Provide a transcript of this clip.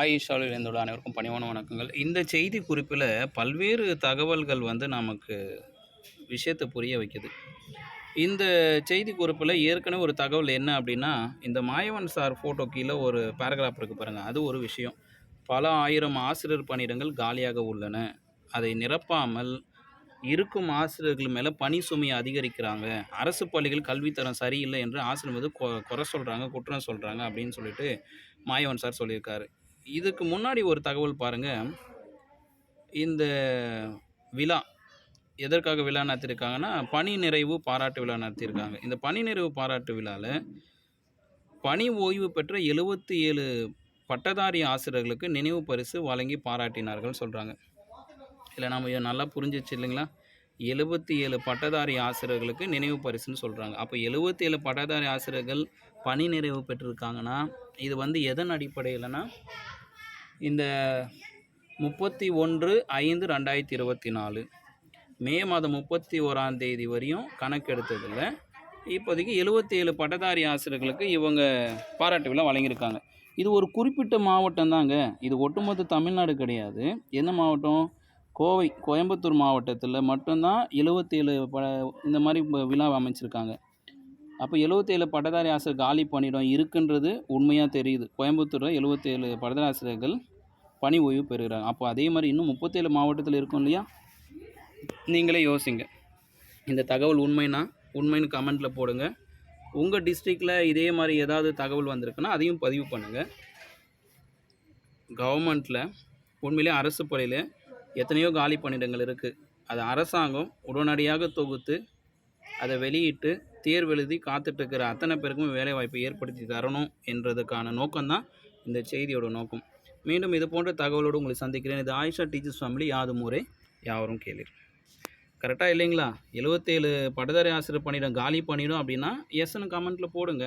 ஆயிஷாவில் இருந்துள்ள அனைவருக்கும் பணிவான வணக்கங்கள். இந்த செய்தி குறிப்பில் பல்வேறு தகவல்கள் வந்து நமக்கு விஷயத்தை புரிய வைக்குது. இந்த செய்தி குறிப்பில் ஏற்கனவே ஒரு தகவல் என்ன அப்படின்னா இந்த மாயவன் சார் ஃபோட்டோ கீழே ஒரு பேராகிராஃப் இருக்குது பாருங்கள் அது ஒரு விஷயம். பல ஆயிரம் ஆசிரியர் பணியிடங்கள் காலியாக உள்ளன. அதை நிரப்பாமல் இருக்கும் ஆசிரியர்கள் மேலே பணி சுமையை அதிகரிக்கிறாங்க. அரசு பள்ளிகள் கல்வித்தரம் சரியில்லை என்று ஆசிரியர் வந்து கொ குறை சொல்கிறாங்க குற்றம் சொல்கிறாங்க அப்படின்னு சொல்லிட்டு மாயவன் சார் சொல்லியிருக்காரு. இதுக்கு முன்னாடி ஒரு தகவல் பாருங்கள் இந்த விழா எதற்காக விழா நடத்தியிருக்காங்கன்னா பணி நிறைவு பாராட்டு விழா நடத்தியிருக்காங்க இந்த பணி நிறைவு பாராட்டு விழாவில் பணி ஓய்வு பெற்ற எழுபத்தி ஏழு பட்டதாரி ஆசிரியர்களுக்கு நினைவு பரிசு வழங்கி பாராட்டினார்கள் சொல்கிறாங்க இல்லை நம்ம நல்லா புரிஞ்சிச்சு இல்லைங்களா? எழுபத்தி ஏழு பட்டதாரி ஆசிரியர்களுக்கு நினைவு பரிசுன்னு சொல்கிறாங்க அப்போ எழுபத்தி ஏழு பட்டதாரி ஆசிரியர்கள் பணி நிறைவு பெற்றிருக்காங்கன்னா இது வந்து எதன் அடிப்படையில்னா இந்த முப்பத்தி ஒன்று ஐந்து ரெண்டாயிரத்தி இருபத்தி நாலு. மே மாதம் முப்பத்தி ஓராம் தேதி வரையும் கணக்கெடுத்ததில் இப்போதைக்கு எழுபத்தி ஏழு பட்டதாரி ஆசிரியர்களுக்கு இவங்க பாராட்டு விழா வழங்கியிருக்காங்க. இது ஒரு குறிப்பிட்ட மாவட்டம் தாங்க. இது ஒட்டுமொத்த தமிழ்நாடு கிடையாது. எந்த மாவட்டம்? கோவை கோயம்புத்தூர் மாவட்டத்தில் மட்டும்தான் எழுபத்தேழு ப இந்த மாதிரி விழா அமைச்சிருக்காங்க. அப்போ எழுபத்தேழு பட்டதாரி ஆசிரியர் காலி பணியிடம் இருக்குன்றது உண்மையாக தெரியுது. கோயம்புத்தூரில் எழுபத்தேழு பட்டதாரி ஆசிரியர்கள் பணி ஓய்வு பெறுகிறாங்க. அப்போ அதே மாதிரி இன்னும் முப்பத்தேழு மாவட்டத்தில் இருக்கும் இல்லையா? நீங்களே யோசிங்க. இந்த தகவல் உண்மைனா உண்மைன்னு கமெண்ட்டில் போடுங்க. உங்கள் டிஸ்ட்ரிக்டில் இதே மாதிரி ஏதாவது தகவல் வந்திருக்குன்னா அதையும் பதிவு பண்ணுங்கள் கவர்மெண்ட்டில் உண்மையிலே அரசு பள்ளியில் எத்தனையோ காலி பணியிடங்கள் இருக்குது அது அரசாங்கம் உடனடியாக தொகுத்து அதை வெளியிட்டு தேர்வு எழுதி காத்துட்டு இருக்கிற அத்தனை பேருக்கும் வேலைவாய்ப்பை ஏற்படுத்தி தரணும் என்றதுக்கான நோக்கம்தான் இந்த செய்தியோட நோக்கம். மீண்டும் இது போன்ற தகவலோடு உங்களை சந்திக்கிறேன். இது ஆயிஷா டீச்சர்ஸ் ஃபேமிலி. யாது முறை யாவரும் கேளீர். கரெக்டாக இல்லைங்களா? எழுபத்தேழு பட்டதாரி ஆசிரியர் பணியிடம் காலி பண்ணிடும் அப்படின்னா எஸ்ன்னு கமெண்ட்டில் போடுங்க.